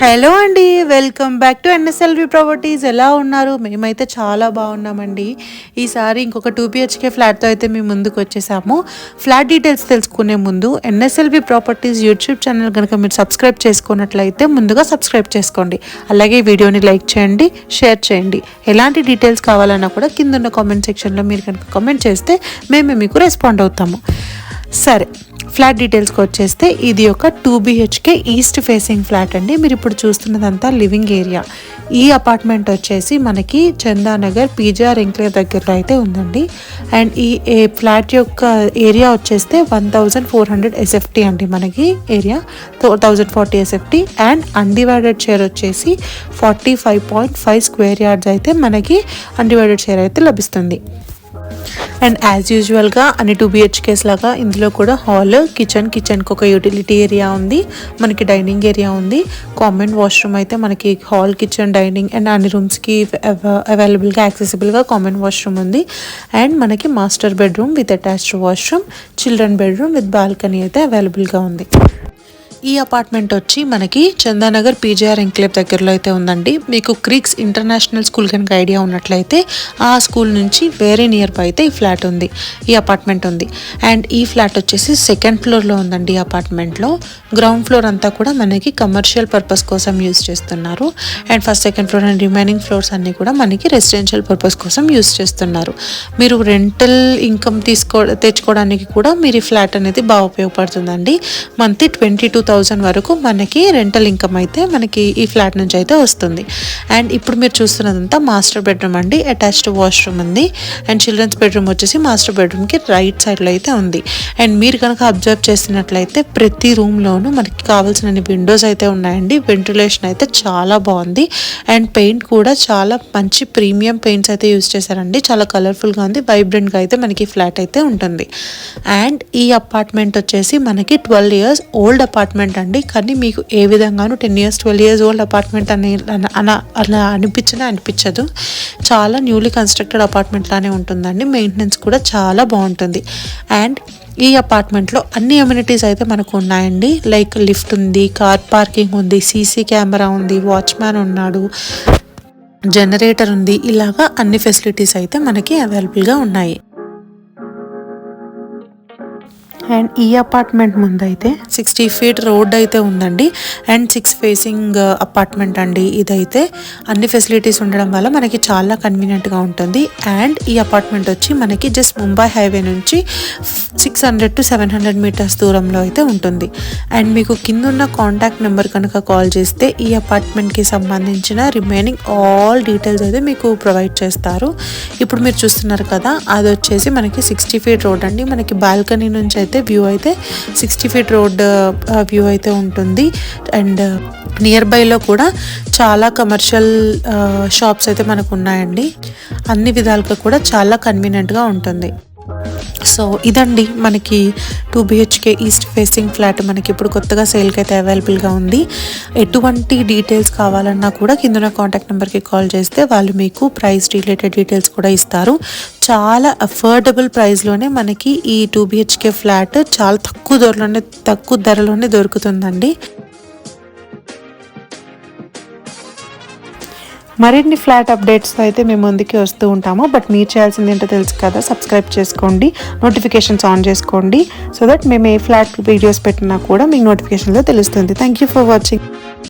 Hello అండి welcome back to NSLV properties. ఎలా ఉన్నారు? మేమైతే చాలా బాగున్నామండి. ఈసారి ఇంకొక టూ బిహెచ్కే ఫ్లాట్తో అయితే మేము ముందుకు వచ్చేసాము. ఫ్లాట్ డీటెయిల్స్ తెలుసుకునే ముందు ఎన్ఎస్ఎల్వి ప్రాపర్టీస్ యూట్యూబ్ ఛానల్ కనుక మీరు సబ్స్క్రైబ్ చేసుకున్నట్లయితే ముందుగా సబ్స్క్రైబ్ చేసుకోండి. అలాగే వీడియోని లైక్ చేయండి షేర్ చేయండి. ఎలాంటి డీటెయిల్స్ కావాలన్నా కూడా కింద ఉన్న కామెంట్ సెక్షన్లో మీరు కనుక కామెంట్ చేస్తే మేమే మీకు రెస్పాండ్ అవుతాము. సరే ఫ్లాట్ డీటెయిల్స్కి వచ్చేస్తే ఇది ఒక two BHK east facing flat అండి. మీరు ఇప్పుడు చూస్తున్నదంతా లివింగ్ ఏరియా. ఈ అపార్ట్మెంట్ వచ్చేసి మనకి చందానగర్ పీజీఆర్ ఎంక్లేర్ దగ్గరలో అయితే ఉందండి. అండ్ ఈ ఏ ఫ్లాట్ యొక్క ఏరియా వచ్చేస్తే one thousand four hundred SFT అండి మనకి area. Thousand forty SFT and undivided share వచ్చేసి forty five point five square yards అయితే మనకి అన్డివైడెడ్ షేర్ అయితే లభిస్తుంది. అండ్ యాజ్ యూజువల్గా అన్ని టూ బిహెచ్కేస్ లాగా ఇందులో కూడా హాల్ కిచెన్ కిచెన్కి ఒక యూటిలిటీ ఏరియా ఉంది మనకి డైనింగ్ ఏరియా ఉంది. కామన్ వాష్రూమ్ అయితే మనకి హాల్ కిచెన్ డైనింగ్ అండ్ అన్ని రూమ్స్కి అవైలబుల్గా యాక్సెసిబుల్గా కామన్ వాష్రూమ్ ఉంది. అండ్ మనకి master bedroom with attached washroom children bedroom with balcony అయితే అవైలబుల్గా ఉంది. ఈ అపార్ట్మెంట్ వచ్చి మనకి చందానగర్ పీజీఆర్ ఎంక్లేవ్ దగ్గరలో అయితే ఉందండి. మీకు క్రిక్స్ ఇంటర్నేషనల్ స్కూల్ కనుక ఐడియా ఉన్నట్లయితే ఆ స్కూల్ నుంచి వేరే నియర్ బై అయితే ఈ ఫ్లాట్ ఉంది. ఈ అపార్ట్మెంట్ ఉంది. అండ్ ఈ ఫ్లాట్ వచ్చేసి సెకండ్ ఫ్లోర్లో ఉందండి ఈ అపార్ట్మెంట్లో గ్రౌండ్ ఫ్లోర్ అంతా కూడా మనకి కమర్షియల్ పర్పస్ కోసం యూస్ చేస్తున్నారు. And first second floor and remaining floors అన్నీ కూడా మనకి రెసిడెన్షియల్ పర్పస్ కోసం యూస్ చేస్తున్నారు. మీరు రెంటల్ ఇన్కమ్ తీసుకో తెచ్చుకోవడానికి కూడా మీరు ఈ ఫ్లాట్ అనేది బాగా ఉపయోగపడుతుందండి. మంత్లీ ట్వంటీ టూ థౌజండ్ వరకు మనకి రెంటల్ ఇన్కమ్ అయితే మనకి ఈ ఫ్లాట్ నుంచి అయితే వస్తుంది. అండ్ ఇప్పుడు మీరు చూస్తున్నదంతా మాస్టర్ బెడ్రూమ్ అండి. అటాచ్డ్ వాష్రూమ్ ఉంది. అండ్ చిల్డ్రన్స్ బెడ్రూమ్ వచ్చేసి మాస్టర్ బెడ్రూమ్కి రైట్ సైడ్లో అయితే ఉంది. అండ్ మీరు కనుక అబ్జర్వ్ చేసినట్లయితే ప్రతి రూమ్లోనూ మనకి కావాల్సిన విండోస్ అయితే ఉన్నాయండి. వెంటిలేషన్ అయితే చాలా బాగుంది. అండ్ పెయింట్ కూడా చాలా మంచి ప్రీమియం పెయింట్స్ అయితే యూస్ చేశారండి. చాలా కలర్ఫుల్గా ఉంది. వైబ్రెంట్గా అయితే మనకి ఫ్లాట్ అయితే ఉంటుంది. అండ్ ఈ అపార్ట్మెంట్ వచ్చేసి మనకి twelve years old apartment apartment అండి. కానీ మీకు ఏ విధంగానూ ten years twelve years old apartment అని అలా అలా అనిపించినా అనిపించదు. చాలా న్యూలీ కన్స్ట్రక్టెడ్ అపార్ట్మెంట్ లానే ఉంటుందండి. మెయింటెనెన్స్ కూడా చాలా బాగుంటుంది. అండ్ ఈ అపార్ట్మెంట్లో అన్ని అమ్యూనిటీస్ అయితే మనకు ఉన్నాయండి. లైక్ లిఫ్ట్ ఉంది కార్ పార్కింగ్ ఉంది సీసీ కెమెరా ఉంది వాచ్మ్యాన్ ఉన్నాడు జనరేటర్ ఉంది. ఇలాగా అన్ని ఫెసిలిటీస్ అయితే మనకి అవైలబుల్గా ఉన్నాయి. అండ్ ఈ అపార్ట్మెంట్ ముందైతే సిక్స్టీ ఫీట్ రోడ్ అయితే ఉందండి. And six facing uh, apartment అండి ఇదైతే. అన్ని ఫెసిలిటీస్ ఉండడం వల్ల మనకి చాలా కన్వీనియంట్గా ఉంటుంది. అండ్ ఈ అపార్ట్మెంట్ వచ్చి మనకి జస్ట్ ముంబై హైవే నుంచి six hundred to seven hundred metres దూరంలో అయితే ఉంటుంది. అండ్ మీకు కింద ఉన్న కాంటాక్ట్ నెంబర్ కనుక కాల్ చేస్తే ఈ అపార్ట్మెంట్కి సంబంధించిన రిమైనింగ్ ఆల్ డీటెయిల్స్ అయితే మీకు ప్రొవైడ్ చేస్తారు. ఇప్పుడు మీరు చూస్తున్నారు కదా అది వచ్చేసి మనకి సిక్స్టీ ఫీట్ రోడ్ అండి. మనకి బాల్కనీ నుంచి అయితే అయితే వ్యూ అయితే సిక్స్టీ ఫీట్ రోడ్ వ్యూ అయితే ఉంటుంది. అండ్ నియర్ బైలో కూడా చాలా కమర్షియల్ షాప్స్ అయితే మనకు ఉన్నాయండి. అన్ని విధాలుగా కూడా చాలా కన్వీనియంట్గా ఉంటుంది. సో ఇదండి మనకి two BHK east facing flat మనకి ఇప్పుడు కొత్తగా సేల్కి అయితే అవైలబుల్గా ఉంది. ఎటువంటి డీటెయిల్స్ కావాలన్నా కూడా కింద కాంటాక్ట్ నెంబర్కి కాల్ చేస్తే వాళ్ళు మీకు ప్రైస్ రిలేటెడ్ డీటెయిల్స్ కూడా ఇస్తారు. చాలా అఫోర్డబుల్ ప్రైస్లోనే మనకి ఈ టూ బిహెచ్కే ఫ్లాట్ చాలా తక్కువ ధరలోనే తక్కువ ధరలోనే దొరుకుతుందండి. మరిన్ని ఫ్లాట్ అప్డేట్స్తో అయితే మేము ముందుకే వస్తూ ఉంటాము. బట్ మీరు చేయాల్సింది ఏంటో తెలుసు కదా సబ్స్క్రైబ్ చేసుకోండి నోటిఫికేషన్స్ ఆన్ చేసుకోండి సో దట్ మేము ఏ ఫ్లాట్ వీడియోస్ పెట్టినా కూడా మీకు నోటిఫికేషన్లో తెలుస్తుంది. Thank you for watching